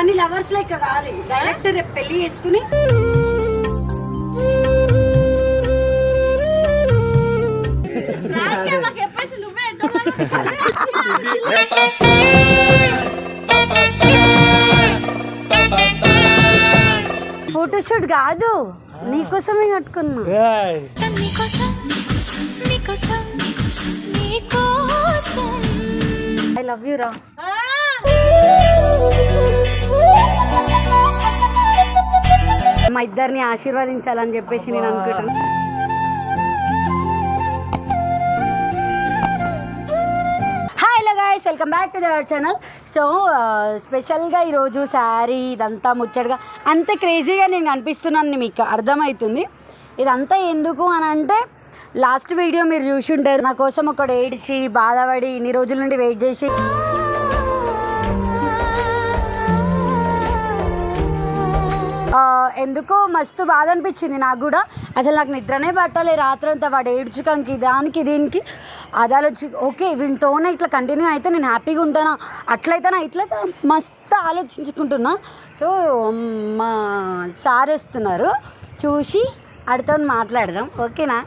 కానీ లవర్స్ లెక్క కాదు. డైరెక్ట్ రేపు పెళ్ళి చేసుకుని ఫోటోషూట్ కాదు. నీకోసమే కట్టుకున్నా. నీకోసం నీకోసం నీకోసం నీకోసం నీకోసం. ఐ లవ్ యూ రా. మా ఇద్దరిని ఆశీర్వదించాలని చెప్పేసి నేను అనుకుంటాను welcome back to our channel so స్పెషల్గా ఈరోజు శారీ ఇదంతా ముచ్చటగా అంత క్రేజీగా నేను కనిపిస్తున్నాను మీకు అర్థమవుతుంది ఇదంతా ఎందుకు అని అంటే లాస్ట్ వీడియో మీరు చూసి ఉంటారు నా కోసం ఒకడు ఏడ్చి బాధపడి ఇన్ని రోజుల నుండి వెయిట్ చేసి ఎందుకో మస్తు బాధ అనిపించింది నాకు కూడా. అసలు నాకు నిద్రనే పట్టలే రాత్రంతా వాడు ఏడ్చుకంకి దానికి దీనికి. అది ఆలోచి ఓకే వీటితోనే ఇట్లా కంటిన్యూ అయితే నేను హ్యాపీగా ఉంటానా? అట్లయితే ఇట్లయితే మస్తు ఆలోచించుకుంటున్నా. సో మా సార్ వస్తున్నారు. చూసి అడితో మాట్లాడదాం. ఓకేనా?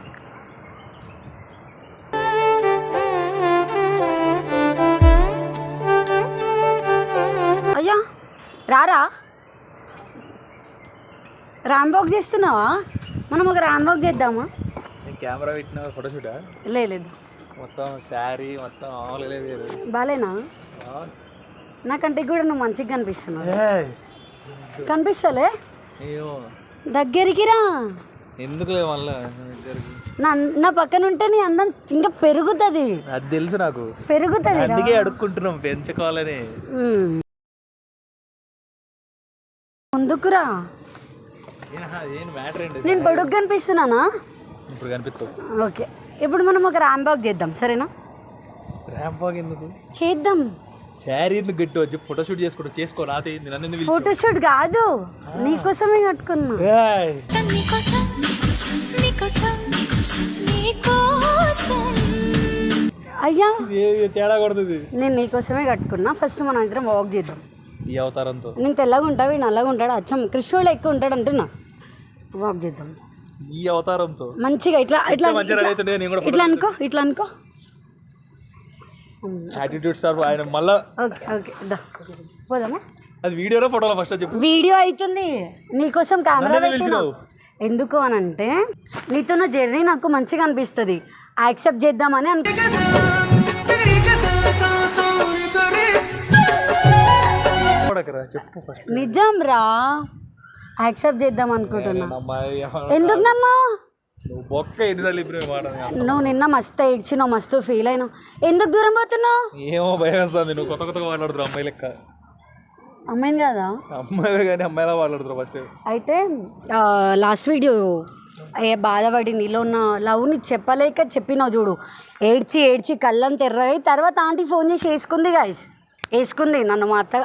అయ్యా రారా? రాన్బాగ్ చేస్తున్నావా? మనం ఒక రాన్బాగ్ చేద్దామా? నేను కెమెరా పెట్టిన ఫోటోషూటా లేదు మొత్తం శారీ మొత్తం బాలేనా? నాకంటే కూడా నువ్వు మంచిగా కనిపిస్తున్నావు. కనిపిస్తలే? దగ్గరికి రా. ఎందుకులే మళ్ళా? నా నా పక్కన ఉంటే నీ అందం ఇంకా పెరుగుతుంది. అది తెలుసు నాకు. పెరుగుతుంది. అందుకే అడుక్కుంటున్నాం పెంచుకోవాలని. ముందుకురా ఏహా, ఏం మ్యాటర్ ఏంటి నేను పొడుగు కనిపిస్తున్నానా? ఇప్పుడు కనిపిస్తావు. ఓకే. ఇప్పుడు మనం ఒక రాన్బాగ్ చేద్దాం సరేనా? ర్యాంప్ వాక్ ఎందుకు? చేద్దాం. శారీ ఎందుకు గట్టి వచ్చి ఫోటోషూట్ చేసుకో చేసుకో ఏంది? నన్ను ఎందుకు ఫోటోషూట్ కాదు. నీకోసమే కట్టుకున్నా. అయ్యా! ఏ- ఏ తేడా కొడుతుంది? నేను నీకోసమే కట్టుకున్నా. ఫస్ట్ మనం ఇద్దరం వాక్ చేద్దాం. ఈ అవతారంతో. నేను తెల్లగా ఉంటా వీడు నల్లగా ఉంటాడు అచ్చం. కృష్ణుడు ఎక్కువ ఉంటాడు అంటున్నా. వాక్ చేద్దాం. ఈ అవతారంతో. మంచిగా ఇట్లా ఇట్లా ఇట్లా అనుకో ఇట్లా అనుకో. యాటిట్యూడ్ స్టార్ ఆయన మళ్ళా ఓకే ఓకే దా. పోదామా? అది వీడియోలో ఫోటోలో ఫస్ట్ చెప్పు. వీడియో అవుతుంది నీకోసం కెమెరా నన్ను పెట్టినా? పిలిచినావు. ఎందుకు అని అంటే నీతో నా జర్నీ నాకు మంచిగా అనిపిస్తుంది. యాక్సెప్ట్ చేద్దామని ఫస్ట్ నిజం రా. యాక్సెప్ట్ చేద్దాం అనుకుంటున్నా. ఎందుకు నువ్వు నిన్న మస్తు ఏడ్చినావు మస్తు ఫీల్ అయినావు. ఎందుకు దూరం పోతున్నావు? ఏమో భయం వేస్తుంది. నువ్వు కొత్త కొత్తగా మాట్లాడుతున్నావు అమ్మాయి లెక్క. అమ్మాయిని కదా? అమ్మాయి కానీ అమ్మాయిలా మాట్లాడుతున్నావు ఫస్ట్ అయితే లాస్ట్ వీడియో ఏ బాధపడి నీలో ఉన్న లవ్ని చెప్పలేక చెప్పినావు చూడు. ఏడ్చి ఏడ్చి కళ్ళం తెర్రయి తర్వాత ఆంటీ ఫోన్ చేసి వేసుకుంది గాయస్ వేసుకుంది. నన్ను మా అత్త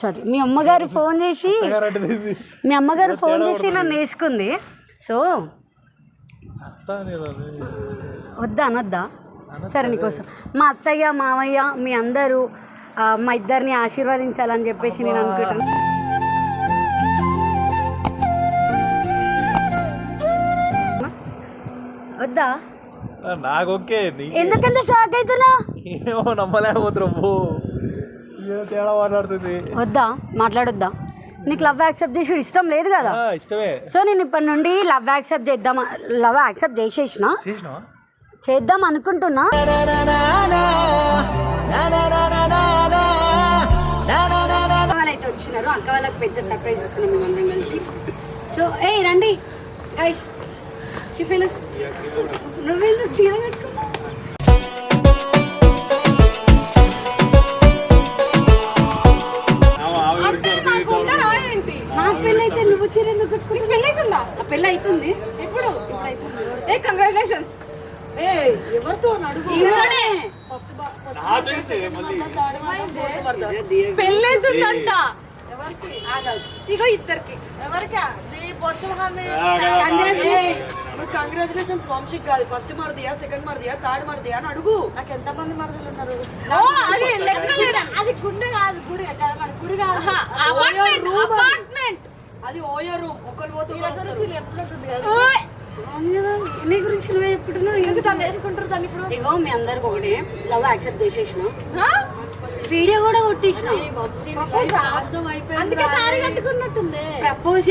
సారీ మీ అమ్మగారు ఫోన్ చేసి మీ అమ్మగారు ఫోన్ చేసి నన్ను వేసుకుంది. సో వద్దా అనొద్దా? సరే నీకోసం. మా అత్తయ్య మామయ్య మీ అందరూ మా ఇద్దరిని ఆశీర్వదించాలని చెప్పేసి నేను అనుకుంటాను వద్దా? నాకు ఓకే ఎందుకంత షాక్ అవుతున్నా ఏమో ఏదో తేడా మాట్లాడుతుంది. వద్దా? మాట్లాడొద్దా? నీకు లవ్ యాక్సెప్ట్ చేసి ఇష్టం లేదు కదా? ఇష్టమే. సో నేను ఇప్పటి నుండి లవ్ యాక్సెప్ట్ చేద్దాం లవ్ యాక్సెప్ట్ చేసేసిన? చేద్దాం అనుకుంటున్నా. వాళ్ళైతే వచ్చినారు. అక్క వాళ్ళకి పెద్ద సర్ప్రైజ్ ఇస్తున్నాం కలిసి. సో ఏ రండి. గైస్ చిఫెలస్ నువ్వెందుకు చీర కట్టుకున్నావు నువ్వు చీర ఎందుకు కట్టుకున్నావు పెళ్ళి అవుతుందా పెళ్ళి అవుతుంది ఎప్పుడు? ఏ కంగ్రాచులేషన్స్ ఏ ఎవరితో ఇగో ఇద్దరికి. ఎవరికా? నీ బొచ్చు Congratulations. కంగ్రాచులేషన్స్ వంశీక్ కాదు. ఫస్ట్ మరిదియా సెకండ్ మరిదియా థర్డ్ మరిదియా అని అడుగు. నాకు ఎంత మంది మరదలు ఉన్నారు? ఓ, అది లెక్కలేదా? అది గుండె కాదు గుడి గుడి కాదు. అది రూమ్ ఒకరు. నీ గురించి నువ్వే చెప్పుకుంటున్నావు ఎందుకు తను వేసుకుంటారు దాన్ని ఇప్పుడు? ఇగో మీ అందరికి ఒకటి లవ్ యాక్సెప్ట్ చేసేసిన. వీడియో కూడా కొట్టించిన. ఈ వంశీ నీ life నాశనం అయిపోయింది అందుకే సారీ కట్టుకున్నట్టుంది. ప్రపోజ్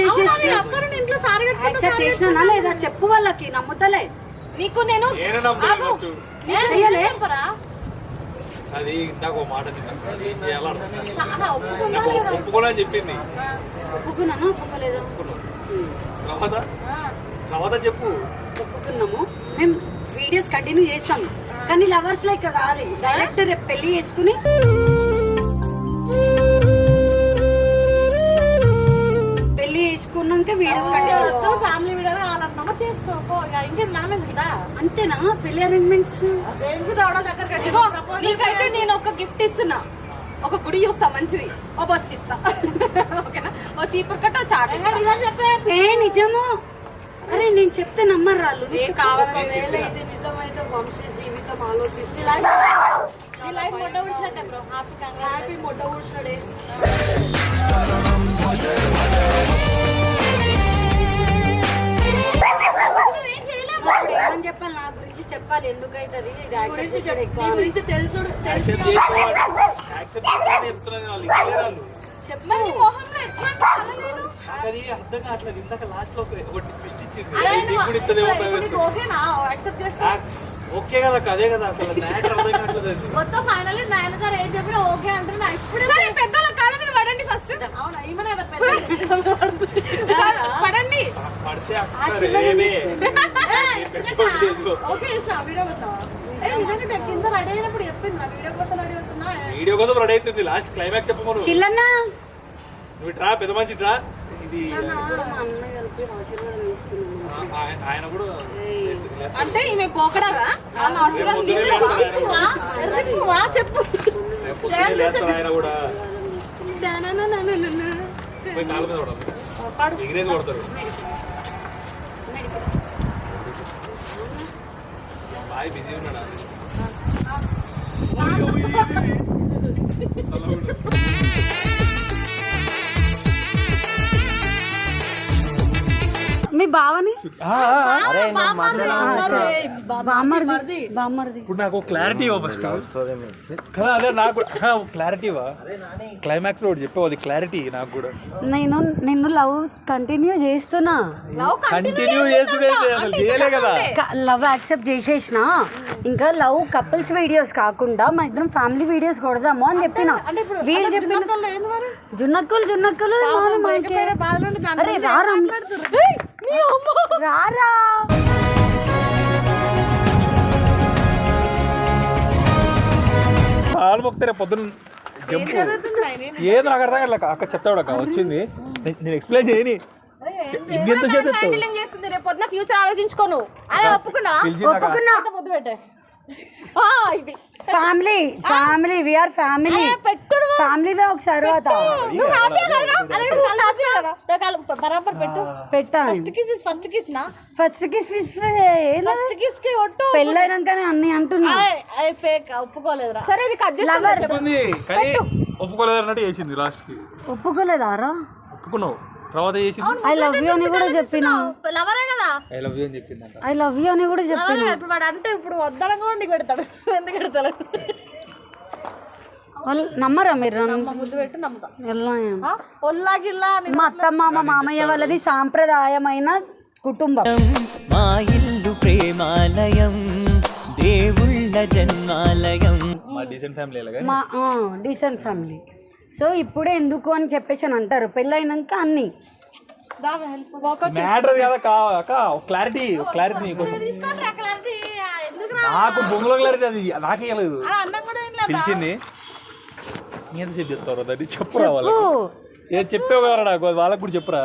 అక్కరు ఇంట్లో సారీ కట్టుకున్న యాక్సెప్ట్ చేసినా లేదా? చెప్పు వాళ్ళకి నమ్ముతలే. నీకు నేను నేనే నమ్ముతాను ఆగు. ఫస్ట్. చెయ్యలే చెప్పరా అది ఇందాక ఒక మాట నాకు ఒప్పుకోవాలని చెప్పింది. ఒప్పుకున్నాను ఒప్పుకోలేదు. తర్వాత? తర్వాత చెప్పు. ఒప్పుకున్నాము. మేము వీడియోస్ కంటిన్యూ చేస్తాం. కానీ లవర్స్ లెక్క కాదు. డైరెక్ట్ రేపు పెళ్ళి చేసుకుని పెళ్ళి చేసుకున్నాక వీడియోస్ కంటిన్యూ చేస్తావు ఫ్యామిలీ వీడియో కావాలన్నామా చేసుకో పో ఇక మనం ఎందుకుదా అంతేనా? పెళ్ళి అరేంజ్మెంట్స్ ఎందుకు దవడ దగ్గర ఇగో నీకైతే నేను ఒక గిఫ్ట్ ఇస్తున్నా. ఒక గుడి చూస్తా మంచిది. ఒక వచ్చిస్తా ఓకేనా? ఓ చీపురు కట్ట చాట చెప్పే? ఏ నిజము? అరే నేను చెప్తే నమ్మరు రాళ్ళు ఏం కావాలని ఇది నిజమైతే వంశ జీవితం ఆలోచిస్తే. ఈ లైఫ్ మొట్ట ఉడిచినట్టే బ్రో హ్యాపీ హ్యాపీ మొట్ట కూర్చున్నాడే ఇప్పుడు ఏమని చెప్పాలి? నా గురించి చెప్పాలి. ఎందుకైతుంది? ఇది యాక్సెప్ట్ చేసాడు ఎక్కువ. గురించి తెలుసు మొహంలో ఎట్లా అది అర్థం కావట్లేదు. ఇందాక లాస్ట్లో ఒకటి ట్విస్ట్ ఇచ్చింది. ఓకేనా? యాక్సెప్ట్ చేస్తా ఓకే కదా అక్క, అదే కదా. అసలు మ్యాటర్ అర్థం కావట్లేదు అది. మొత్తం ఫైనల్లీ నయనతార ఏం చెప్పినా ఓకే అంటే నా ఇప్పుడే సరే పెద్దల కాళ్ళ మీద పడండి ఫస్ట్ అవునా? ఈమెనే పెద్ద పడండి. పడితే వీడియో కోసం రెడీ అవుతుంది లాస్ట్ క్లైమాక్స్ చెప్పమను చిల్లన్నా. నువ్వు డ్రా పెద్ద మంచి డ్రా ఇది ఆయన- ఆయన కూడా అంటే ఈమె పోకడారా? ఆమె ఆశీర్వాదం చెప్పు. ఆయన కూడా ఎగిరేది కొడతారు. బాయ్ బిజీ ఉన్నాడా? మీ బావని? ఇప్పుడు నాకు క్లారిటీ కదా అదే నాకు కూడా ఆ, ఒక క్లారిటీ ఇవ్వ. క్లైమాక్స్లో చెప్పావు అది క్లారిటీ నాకు కూడా. నేను నిన్ను లవ్ కంటిన్యూ చేస్తున్నా. కంటిన్యూ అసలు చేయలే కదా. లవ్ యాక్సెప్ట్ చేసేసిన? ఇంకా లవ్ కపుల్స్ వీడియోస్ కాకుండా మా ఇద్దరం ఫ్యామిలీ వీడియోస్ కొడదాము అని చెప్పిన. వీళ్ళు చెప్పిన జున్నక్కులు జున్నక్కులు. బాధలు రారా. కాలు మొక్తే రేపు పొద్దున్న జంపు. ఏదో నాకు అర్థం కాదు అక్క చెప్తాడు అక్క? వచ్చింది. నే- నేను ఎక్స్ప్లెయిన్ చేయని. ఇంకెంత చేస్తావు హ్యాండిలింగ్ చేస్తుంది. రేపు పొద్దున ఫ్యూచర్ ఆలోచించుకోను. అరే ఒప్పుకున్నా? ఒప్పుకున్నా? పొద్దు పెట్టే. ఆ, ఇది. Family family we are family ఫ్యామిలీవే ఒకసారి తర్వాత నువ్వు హ్యాపీ కదరా అరే ఇప్పుడు కాలు హ్యాపీ కదరా రేపు కాలు బరాబర్ పెట్టు. పెట్టాను ఫస్ట్ కిస్ ఫస్ట్ కిస్ నా? ఫస్ట్ కిస్ ఫస్ట్ కిస్కి ఒట్టు పెళ్ళైనాకనే అన్ని అంటున్నా. అరే ఫేక్ ఒప్పుకోలేదురా. సరే ఇది కట్ చేస్తా చెప్పింది కానీ ఒప్పుకోలేదు అన్నట్టు చేసింది లాస్ట్కి. ఒప్పుకోలేదారా? ఒప్పుకున్నావు. తర్వాత చేసింది? ఐ లవ్ యూ అని కూడా చెప్పిన. లవరే కదా. ఐ లవ్ యూ అని చెప్పిందంట. ఐ లవ్ యూ అని కూడా చెప్పిన. ఇప్పుడు వాడు అంటే ఇప్పుడు వద్దడం కూడా నీకు పెడతాడు. ఎందుకు పెడతాడు? వాళ్ళు నమ్మరా మీరు? మా ముద్దు పెట్టి నమ్ముతా. అత్తమ్మ మా మామయ్య వాళ్ళది సాంప్రదాయమైన కుటుంబం. మా ఇల్లు ప్రేమాలయం దేవుళ్ళ జన్మాలయం. మా డీసెంట్ ఫ్యామిలీ లాగా మా డీసెంట్ ఫ్యామిలీ సో ఇప్పుడే ఎందుకు అని చెప్పేసి అని అంటారు. పెళ్ళైనాక అన్ని. దావే హెల్ప్ మ్యాటర్ కదా? కా అక్క క్లారిటీ క్లారిటీ నీకోసం క్లారిటీ ఎందుకు నాకు బొంగులో క్లారిటీ అది నాకే ఇవ్వలేదు పిలిచింది. నీ ఎంతసేపు చెప్తారు దాన్ని? చెప్పురా వాళ్ళకి. ఏ నాకు వాళ్ళకి కూడా చెప్పురా.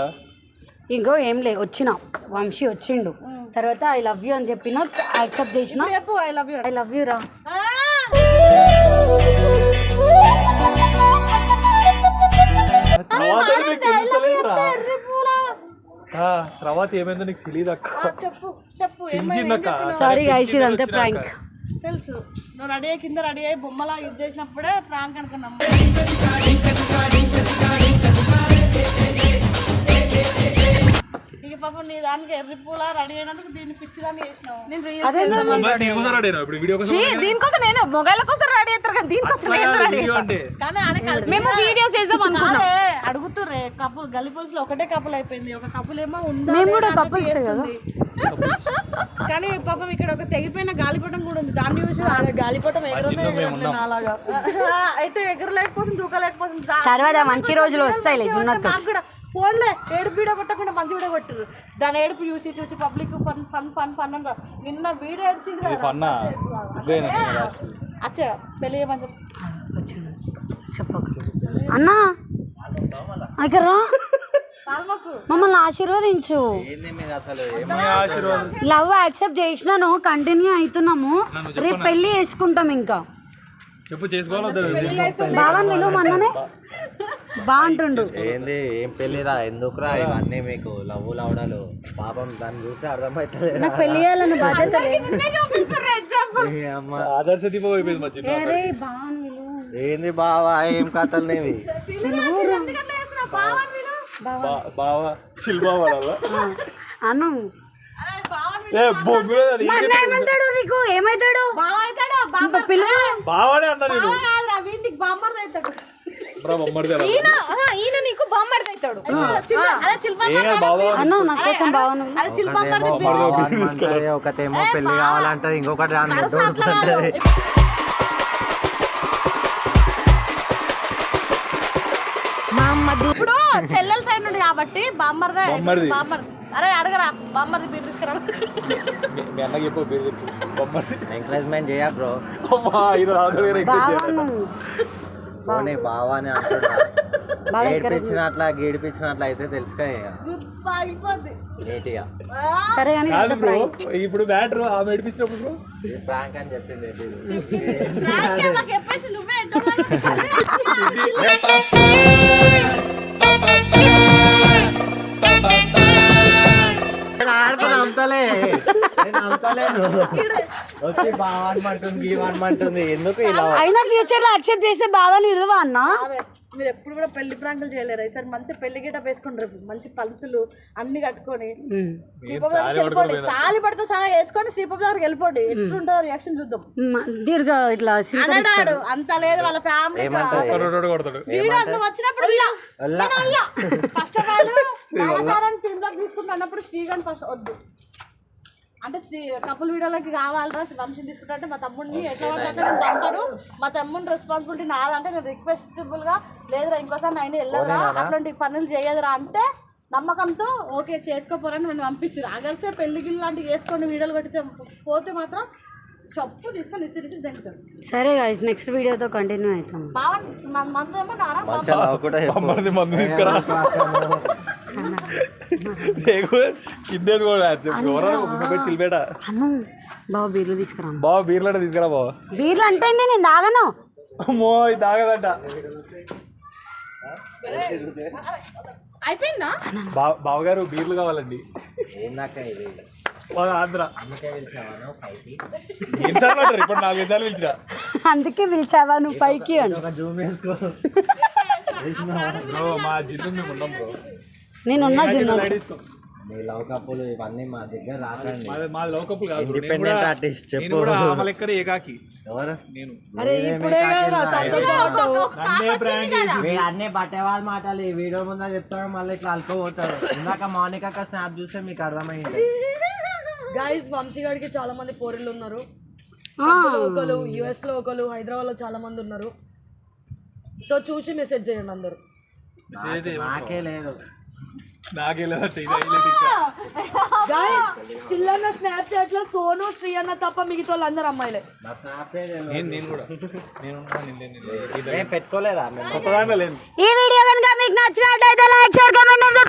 ఇంకో ఏం లే వచ్చిన. వంశీ వచ్చిండు. తర్వాత ఐ లవ్ యూ అని చెప్పిన యాక్సెప్ట్ చేసిన. చెప్పు I love you I love you రా. తర్వాత నీకు తర్వాత ఏమైందో నీకు తెలియదు అక్క చెప్పు చెప్పు చెప్పినావు? సారీ గైస్ ఇదంతా ప్రాంక్ తెలుసు. నువ్వు రెడీ అయ్యి కింద రెడీ అయ్యి బొమ్మలా యూజ్ చేసినప్పుడే ప్రాంక్ అనుకున్నాం. ఇక పాపం నీ దానికి ఎర్రి పూల రెడీ అయినందుకు దీన్ని పిచ్చిదాన్ని చేసినావు. దీనికోసం నేను మొగైల కోసం రెడీ అవుతారు కానీ దీనికోసం నేను రెడీ మేము వీడియోస్ చేద్దాం అనుకున్నాం. అడుగుతుర్రే కపుల్ గల్లీ పోలీసులో ఒకటే కపుల్ అయిపోయింది. ఒక కపుల్ ఏమో ఉందా మేము కూడా. కానీ పాపం ఇక్కడ ఒక తెగిపోయిన గాలిపటం కూడా ఉంది. దాన్ని చూసి గాలిపటం అలాగా ఆ, అయితే ఎగరలేకపోతుంది దూకలేకపోతుంది. తర్వాత మంచి రోజులు మాకు కూడా ఫోన్లే ఏడుపు వీడియో కొట్టకుండా మంచి వీడియో కొట్టారు దాని ఏడుపు చూసి చూసి public fun fun fun fun అన్నారు. నిన్న వీడియో ఏడ్చింది అచ్చా పెళ్ళి చెప్పు. చెప్పకు. అన్నా అక్కడ మమ్మల్ని ఆశీర్వదించు. ఆశీర్వాదం లవ్ యాక్సెప్ట్ చేసినాను కంటిన్యూ అవుతున్నాము. రేపు పెళ్ళి చేసుకుంటాం ఇంకా. చెప్పు చేసుకోవాలి బావని విలువ మొన్ననే. బాగుంటుండు ఏంది ఏం పెళ్ళిరా ఎందుకురా ఇవన్నీ మీకు లవ్వు లవడాలు? పాపం దాన్ని చూస్తే అర్థమవుతలేదు నాకు పెళ్ళి చేయాలని బాధ్యత ఆదర్శ దీపం అయిపోయింది మధ్య ఏంది బావా ఏం కథలు నేవి బావా చిల్బా వాడాలా అను ఏ బొగ్గు మా అన్న ఏమంటాడు నీకు? ఏమైతాడు? బావ అవుతాడు బావానే అన్నా నేను. ఈయన నీకు అవుతాడు అన్న నా కోసం బావను ఒకటేమో పెళ్ళి కావాలంటది ఇంకొకటి దూ- ఇప్పుడు చెల్లెల సైడ్ నుండి కాబట్టి బామ్మర్దే బామ్మర్ది. బామ్మర్ అరే అడగరా బామ్మర్ది బీర్ తీసుకురా మీ- అన్నకి చెప్పు ఎంకరేజ్మెంట్ చేయ బ్రో అమ్మా ఈయన రాదు పోనీ బావా అని అంటున్నా ఏడిపించినట్ల గీడిపించినట్ల అయితే నీట్గా సరే కానీ కాదు బ్రో ఇప్పుడు బ్యాటర్ ఆమె ఏడిపించినప్పుడు బ్రో ప్రాంక్ అని చెప్పింది నేను నమ్ముతలేను వచ్చి ఎందుకు ఇలా? అయినా ఫ్యూచర్లో యాక్సెప్ట్ చేసే బావని విలువ అన్న? మీరు ఎప్పుడు కూడా పెళ్ళి ప్రాంకులు చేయలేరు? ఈసారి మంచి పెళ్ళి గిట్ట వేసుకుంటారు. మంచి పంతులు అన్ని కట్టుకొని. శ్రీపతి దగ్గరికి వెళ్ళిపోండి తాళి పడితే సహా వేసుకొని శ్రీపతి దగ్గరికి వెళ్ళిపోండి. ఎట్లుంటుందో రియాక్షన్ చూద్దాం. దీర్ఘ ఇట్లా అనడాడు అంత లేదు వాళ్ళ ఫ్యామిలీ నువ్వు వచ్చినప్పుడు. ఫస్ట్ ఆఫ్ ఆల్ కళాకారాన్ని టీమ్లోకి తీసుకుంటా అన్నప్పుడు శ్రీగాని ఫస్ట్ వద్దు. అంటే శ్రీ కపుల్ వీడియోలకి కావాలరా? వంశం తీసుకుంటా అంటే మా తమ్ముడిని ఎట్లా పడితే నేను పంపాడు మా తమ్ముడిని రెస్పాన్సిబిలిటీ నాదంటే నేను రిక్వెస్టబుల్గా లేదురా ఇంకోసారి నేను వెళ్ళదురా అట్లాంటి పనులు చేయదురా అంటే నమ్మకంతో ఓకే చేసుకోపోరని నన్ను పంపించారు. అగర్సే పెళ్ళి గిల్లు లాంటివి వేసుకొని వీడియోలు కొట్టితే పోతే మాత్రం చెప్పు తీసుకొని ఇసిరి తింటారు సరే గాయస్ నెక్స్ట్ వీడియోతో కంటిన్యూ అవుతాం. బావ మంది ఏమో నారా మందు తీసుకురా. లేకు కిందేది కూడా ఎవరో ఒక పెట్టి చిల్పేట అను బావ బీర్లు తీసుకురా బావ బీర్లంటే తీసుకురా బావ. బీర్లు అంటే ఏంది? నేను తాగను. అమ్మో ఇది తాగదంట. అయిపోయిందా? బావ బావగారు బీర్లు కావాలండి. అందుకే పిలిచావా నువ్వు పైకి బ్రో మా జిల్లు మేము ఉన్నాం బ్రో. నేనున్నా జిన్నా లైట్ తీసుకో. మీ లవ్ కప్పులు ఇవన్నీ మా దగ్గర రాకండి. మాది మాది లవ్ కప్పులు కాదు bro. నేను కూడా- artist, చెప్పు. నేను కూడా ఆమె లెక్కనే ఏకాకి. ఎవరు? నేను. అరే ఇప్పుడే కదరా సంతోషపడ్డావు నన్నే ప్రాంక్ చేసి మీరు అన్ని బట్టేవాళ్ళ మాటలు. ఈ వీడియో ముందు చెప్తాడు మళ్ళీ ఇట్లా అల్కోపోతాడు ఇందాక మౌనిక అక్క స్నాప్ చూస్తే మీకు అర్థమైంది. గైస్ వంశీ గారికి చాలా మంది పోరిళ్ళు ఉన్నారు. ఒకరు యుఎస్లో ఒకరు హైదరాబాద్లో చాలా మంది ఉన్నారు. సో చూసి మెసేజ్ చేయండి అందరూ. నాకే లేదు. చిల్లన్న స్నాప్చాట్లో సోను శ్రీ అన్న తప్ప మిగతా వాళ్ళందరూ అమ్మాయిలే స్నాప్ పెట్టుకోలేదా? ఈ వీడియో కనుక మీకు నచ్చినట్లయితే లైక్ షేర్ కమెంట్